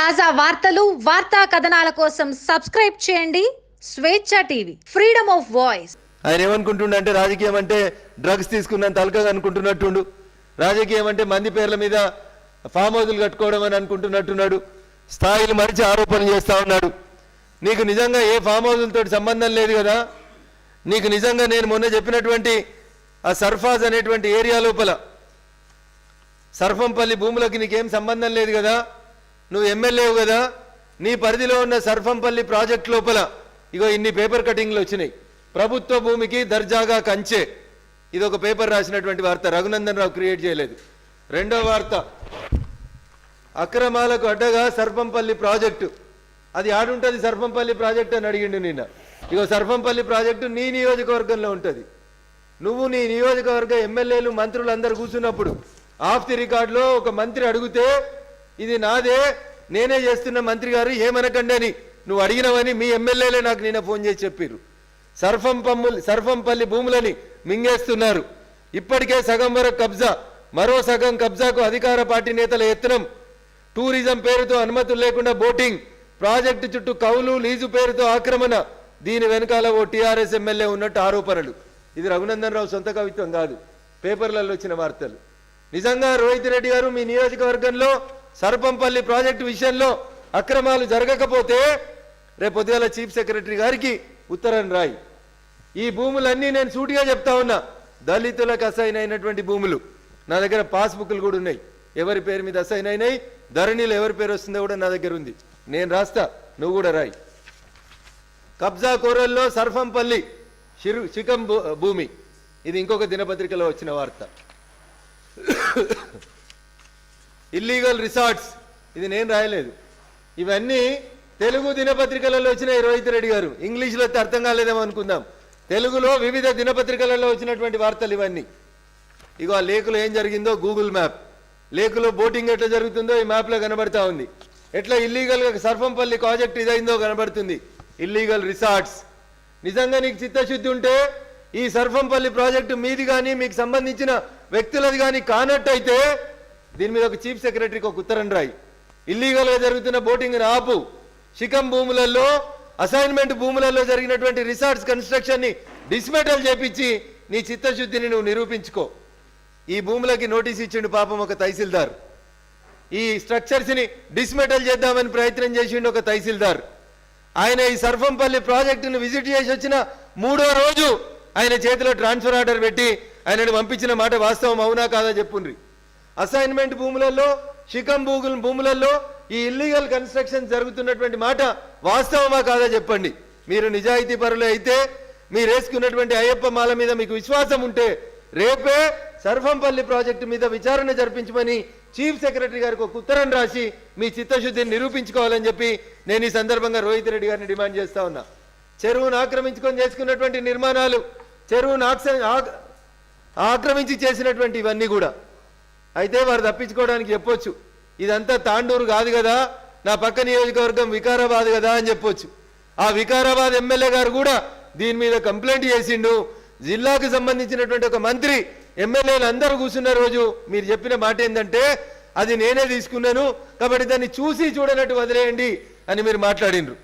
తాజా వార్తలు వార్తా కథనాల కోసం సబ్స్క్రైబ్ చేయండి. స్వేచ్ఛ టీవీ ఫ్రీడమ్ ఆఫ్ వాయిస్. ఆయన ఏమనుకుంటుండ అంటే రాజకీయం అంటే డ్రగ్స్ తీసుకున్నంత అలకగా అనుకుంటున్నట్టుండు. రాజకీయం అంటే మంది పేర్ల మీద ఫామ్ హౌజులు కట్టుకోవడం అని అనుకుంటున్నట్టున్నాడు. స్థాయిలు మరిచి ఆరోపణలు చేస్తా ఉన్నాడు. నీకు నిజంగా ఏ ఫామ్ హౌజులతో సంబంధం లేదు కదా? నీకు నిజంగా నేను మొన్న చెప్పినటువంటి ఆ సర్ఫాజ్ అనేటువంటి ఏరియా లోపల సర్ఫంపల్లి భూములకి నీకేం సంబంధం లేదు కదా? నువ్వు ఎమ్మెల్యేవు కదా? నీ పరిధిలో ఉన్న సర్ఫంపల్లి ప్రాజెక్ట్ లోపల ఇగో ఇన్ని పేపర్ కటింగ్లు వచ్చినాయి. ప్రభుత్వ భూమికి దర్జాగా కంచే. ఇది ఒక పేపర్ రాసినటువంటి వార్త. రఘునందన్ రావు క్రియేట్ చేయలేదు. రెండో వార్త. అక్రమాలకు అడ్డగా సర్పంపల్లి ప్రాజెక్టు. అది ఆడుంటుంది సర్పంపల్లి ప్రాజెక్టు అని అడిగిండు నిన్న. ఇగో సర్పంపల్లి ప్రాజెక్టు నీ నియోజకవర్గంలో ఉంటుంది. నువ్వు నీ నియోజకవర్గ ఎమ్మెల్యేలు మంత్రులు అందరు కూర్చున్నప్పుడు ఆఫ్ ది రికార్డులో ఒక మంత్రి అడిగితే ఇది నాదే. నేనే చేస్తున్న మంత్రి గారు ఏమనకండి అని నువ్వు అడిగినవని మీ ఎమ్మెల్యేలే నాకు నిన్న ఫోన్ చేసి చెప్పారు సర్ఫం పమ్ములు సర్ఫంపల్లి భూములని మింగేస్తున్నారు. ఇప్పటికే సగం వరకు కబ్జా మరో సగం కబ్జాకు అధికార పార్టీ నేతల ఎత్తనం. టూరిజం పేరుతో అనుమతులు లేకుండా బోటింగ్ ప్రాజెక్టు చుట్టూ కౌలు లీజు పేరుతో ఆక్రమణ దీని వెనకాల ఓ టీఆర్ఎస్ ఎమ్మెల్యే ఉన్నట్టు ఆరోపణలు. ఇది రఘునందన్ రావు సొంత కవిత్వం కాదు. పేపర్లలో వచ్చిన వార్తలు. నిజంగా రోహిత్ రెడ్డి గారు మీ నియోజకవర్గంలో సర్పంపల్లి ప్రాజెక్టు విషయంలో అక్రమాలు జరగకపోతే రేపొద్దుగల చీఫ్ సెక్రటరీ గారికి ఉత్తరం రాయి. ఈ భూములన్నీ నేను సూటిగా చెప్తా ఉన్నా. దళితులకు అసైన్ అయినటువంటి భూములు. నా దగ్గర పాస్బుక్లు కూడా ఉన్నాయి. ఎవరి పేరు మీద అసైన్ అయినాయి? ధరణిలో ఎవరి పేరు వస్తుందో కూడా నా దగ్గర ఉంది. నేను రాస్తా. నువ్వు కూడా రాయి. కబ్జా కోరల్లో సర్ఫంపల్లి షిరు శిఖం భూ- భూమి. ఇది ఇంకొక దినపత్రికలో వచ్చిన వార్త. ఇల్లీగల్ రిసార్ట్స్ ఇది నేను రాయలేదు. ఇవన్నీ తెలుగు దినపత్రికలలో వచ్చిన రోహిత్ రెడ్డి గారు. ఇంగ్లీష్లో అయితే అర్థం కాలేదేమో అనుకుందాం. తెలుగులో వివిధ దినపత్రికలలో వచ్చినటువంటి వార్తలు ఇవన్నీ. ఇగో ఆ లేకులో ఏం జరిగిందో గూగుల్ మ్యాప్ లేకులో బోటింగ్ ఎట్లా జరుగుతుందో ఈ మ్యాప్లో కనబడతా ఉంది. ఎట్లా ఇల్లీగల్గా సర్ఫంపల్లి ప్రాజెక్ట్ ఇదైందో కనబడుతుంది. ఇల్లీగల్ రిసార్ట్స్ నిజంగా నీకు చిత్తశుద్ధి ఉంటే ఈ సర్ఫంపల్లి ప్రాజెక్టు మీది కానీ మీకు సంబంధించిన వ్యక్తులది కానీ కానట్టయితే దీని మీద ఒక చీఫ్ సెక్రటరీకి ఒక ఉత్తరం రాయి. ఇల్లీగల్గా జరుగుతున్న బోటింగ్ ఆపు. శిఖం భూములలో అసైన్మెంట్ భూములలో జరిగినటువంటి రిసార్ట్స్ కన్స్ట్రక్షన్ని డిస్మెటల్ చేపించి నీ చిత్తశుద్ధిని నువ్వు నిరూపించుకో. ఈ భూములకి నోటీస్ ఇచ్చిండు పాపం ఒక తహసీల్దార్. ఈ స్ట్రక్చర్స్ని డిస్మెటల్ చేద్దామని ప్రయత్నం చేసిండు ఒక తహసీల్దార్. ఆయన ఈ సర్ఫంపల్లి ప్రాజెక్టును విజిట్ చేసి వచ్చిన మూడో రోజు ఆయన చేతిలో ట్రాన్స్ఫర్ ఆర్డర్ పెట్టి ఆయనను పంపించిన మాట వాస్తవం అవునా కాదా చెప్పుండ్రి. అసైన్మెంట్ భూములలో షికం భూగుల భూములలో ఈ ఇల్లీగల్ కన్స్ట్రక్షన్ జరుగుతున్నటువంటి మాట వాస్తవమా కాదా చెప్పండి. మీరు నిజాయితీ పరులు అయితే మీరు వేసుకున్నటువంటి అయ్యప్ప మాల మీద మీకు విశ్వాసం ఉంటే రేపే సర్వంపల్లి ప్రాజెక్టు మీద విచారణ జరిపించమని చీఫ్ సెక్రటరీ గారికి ఒక ఉత్తరం రాసి మీ చిత్తశుద్ధిని నిరూపించుకోవాలని చెప్పి నేను ఈ సందర్భంగా రోహిత్ రెడ్డి గారిని డిమాండ్ చేస్తా ఉన్నా. చెరువును ఆక్రమించుకొని చేసుకున్నటువంటి నిర్మాణాలు చెరువును ఆక్స- ఆక్రమించి చేసినటువంటి ఇవన్నీ కూడా అయితే వారు తప్పించుకోవడానికి చెప్పొచ్చు. ఇదంతా తాండూరు కాదు కదా నా పక్క నియోజకవర్గం వికారాబాద్ కదా అని చెప్పొచ్చు. ఆ వికారాబాద్ ఎమ్మెల్యే గారు కూడా దీని మీద కంప్లైంట్ చేసిండు. జిల్లాకు సంబంధించినటువంటి ఒక మంత్రి ఎమ్మెల్యేలు అందరూ కూర్చున్న రోజు మీరు చెప్పిన మాట ఏంటంటే అది నేనే తీసుకున్నాను కాబట్టి దాన్ని చూసి చూడనట్టు వదిలేయండి అని మీరు మాట్లాడిండ్రు.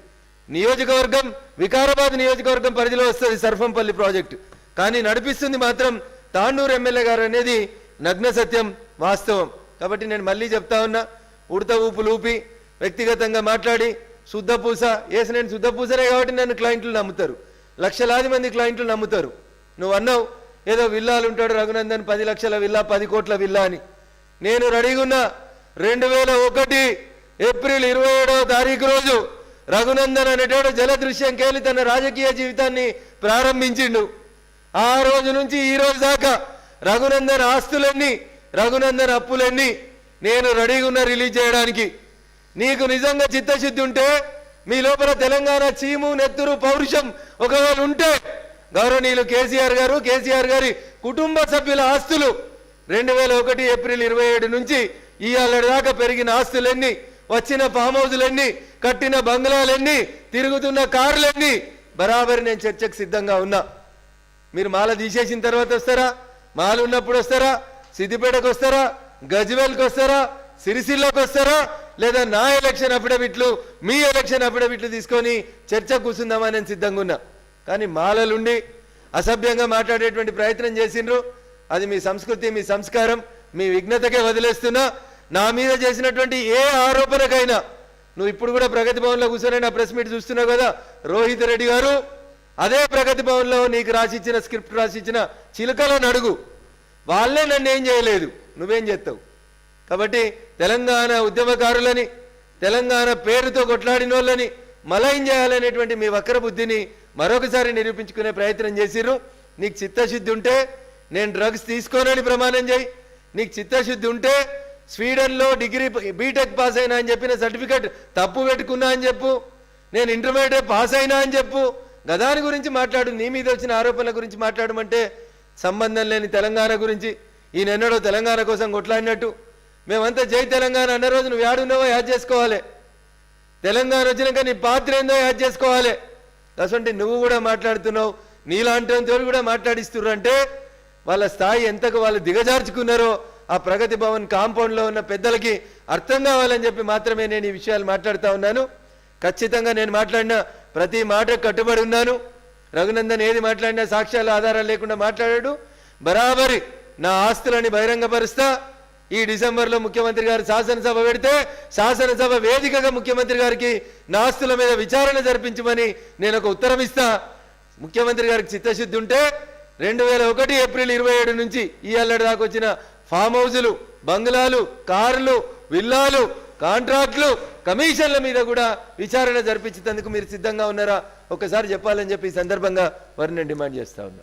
నియోజకవర్గం వికారాబాద్ నియోజకవర్గం పరిధిలో వస్తుంది సర్ఫంపల్లి ప్రాజెక్టు. కానీ నడిపిస్తుంది మాత్రం తాండూరు ఎమ్మెల్యే గారు అనేది నగ్న సత్యం. వాస్తవం. కాబట్టి నేను మళ్ళీ చెప్తా ఉన్నా ఉడత ఊపు ఊపి వ్యక్తిగతంగా మాట్లాడి శుద్ధ పూస వేసి నేను శుద్ధ పూసనే కాబట్టి నన్ను క్లయింట్లు నమ్ముతారు. లక్షలాది మంది క్లయింట్లు నమ్ముతారు. నువ్వు అన్నావు ఏదో విల్లాలు ఉంటాడు రఘునందన్ పది లక్షల విల్లా పది కోట్ల విల్లా అని. నేను రెడీగా రెండు వేల ఒకటి ఏప్రిల్ ఇరవై ఏడవ తారీఖు రోజు రఘునందన్ అనేటోడు జలదృశ్యం కేలి తన రాజకీయ జీవితాన్ని ప్రారంభించిండు. ఆ రోజు నుంచి ఈ రోజు దాకా రఘునందన్ ఆస్తులన్నీ రఘునందన్ అప్పులన్నీ నేను రెడీగా ఉన్నా రిలీజ్ చేయడానికి. నీకు నిజంగా చిత్తశుద్ధి ఉంటే మీ లోపల తెలంగాణ చీము నెత్తురు పౌరుషం ఒకవేళ ఉంటే గౌరవనీయులు కేసీఆర్ గారు కేసీఆర్ గారి కుటుంబ సభ్యుల ఆస్తులు రెండు వేల ఒకటి ఏప్రిల్ ఇరవై ఏడు నుంచి ఇవాళ దాకా పెరిగిన ఆస్తులన్నీ వచ్చిన ఫామ్ హౌజులన్నీ కట్టిన బంగ్లాలన్నీ తిరుగుతున్న కార్లన్నీ బరాబరి నేను చర్చకు సిద్ధంగా ఉన్నా. మీరు మాల తీసేసిన తర్వాత వస్తారా? మాలు ఉన్నప్పుడు వస్తారా? సిద్దిపేటకు వస్తారా? గజ్వేల్కి వస్తారా? సిరిసిల్లోకి వస్తారా? లేదా నా ఎలక్షన్ అఫిడవిట్లు మీ ఎలక్షన్ అఫిడవిట్లు తీసుకొని చర్చ కూర్చుందామని నేను సిద్ధంగా ఉన్నా. కానీ మాలలుండి అసభ్యంగా మాట్లాడేటువంటి ప్రయత్నం చేసిండ్రు. అది మీ సంస్కృతి మీ సంస్కారం మీ విఘ్నతకే వదిలేస్తున్నా. నా మీద చేసినటువంటి ఏ ఆరోపణకైనా నువ్వు ఇప్పుడు కూడా ప్రగతి భవన్లో కూర్చొని నా ప్రెస్ మీట్ చూస్తున్నావు కదా రోహిత్ రెడ్డి గారు? అదే ప్రగతి భవన్లో నీకు రాసిచ్చిన స్క్రిప్ట్ రాసిచ్చిన చిలుకలను అడుగు. వాళ్ళే నన్ను ఏం చేయలేదు. నువ్వేం చేస్తావు? కాబట్టి తెలంగాణ ఉద్యమకారులని తెలంగాణ పేరుతో కొట్లాడిన వాళ్ళని మలయం చేయాలనేటువంటి మీ వక్ర బుద్ధిని మరొకసారి నిరూపించుకునే ప్రయత్నం చేసిర్రు. నీకు చిత్తశుద్ధి ఉంటే నేను డ్రగ్స్ తీసుకోనని ప్రమాణం చేయి. నీకు చిత్తశుద్ధి ఉంటే స్వీడన్లో డిగ్రీ బీటెక్ పాస్ అయినా అని చెప్పిన సర్టిఫికెట్ తప్పు పెట్టుకున్నా అని చెప్పు. నేను ఇంటర్మీడియట్ పాస్ అయినా అని చెప్పు. గదాని గురించి మాట్లాడు నీ మీద వచ్చిన ఆరోపణల గురించి మాట్లాడమంటే సంబంధం లేని తెలంగాణ గురించి ఈయనెన్నడో తెలంగాణ కోసం కొట్లాడినట్టు. మేమంతా జై తెలంగాణ అన్న రోజు నువ్వు యాడున్నావో యాద్ చేసుకోవాలి. తెలంగాణ వచ్చినాక నీ పాత్ర ఏందో యాద్ చేసుకోవాలి. అసంటే నువ్వు కూడా మాట్లాడుతున్నావు. నీలాంటి కూడా మాట్లాడిస్తున్నారు అంటే వాళ్ళ స్థాయి ఎంతకు వాళ్ళు దిగజార్చుకున్నారో ఆ ప్రగతి భవన్ కాంపౌండ్లో ఉన్న పెద్దలకి అర్థం కావాలని చెప్పి మాత్రమే నేను ఈ విషయాలు మాట్లాడుతూ ఉన్నాను. ఖచ్చితంగా నేను మాట్లాడిన ప్రతి మాట కట్టుబడి ఉన్నాను. రఘునందన్ ఏది మాట్లాడినా సాక్ష్యాలు ఆధారాలు లేకుండా మాట్లాడాడు. బరాబరి నా ఆస్తులని బహిరంగపరుస్తా. ఈ డిసెంబర్లో ముఖ్యమంత్రి గారు శాసనసభ పెడితే శాసనసభ వేదికగా ముఖ్యమంత్రి గారికి నా ఆస్తుల మీద విచారణ జరిపించమని నేను ఒక ఉత్తరం ఇస్తా. ముఖ్యమంత్రి గారికి చిత్తశుద్ధి ఉంటే రెండు వేల ఒకటి ఏప్రిల్ ఇరవై ఏడు నుంచి ఈ అల్లడి దాకా వచ్చిన ఫామ్ హౌజులు బంగ్లాలు కార్లు విల్లాలు కాంట్రాక్ట్లు కమిషన్ల మీద కూడా విచారణ జరిపించేందుకు మీరు సిద్ధంగా ఉన్నారా? ఒకసారి చెప్పాలని చెప్పి ఈ సందర్భంగా వారిని డిమాండ్ చేస్తా ఉన్నా.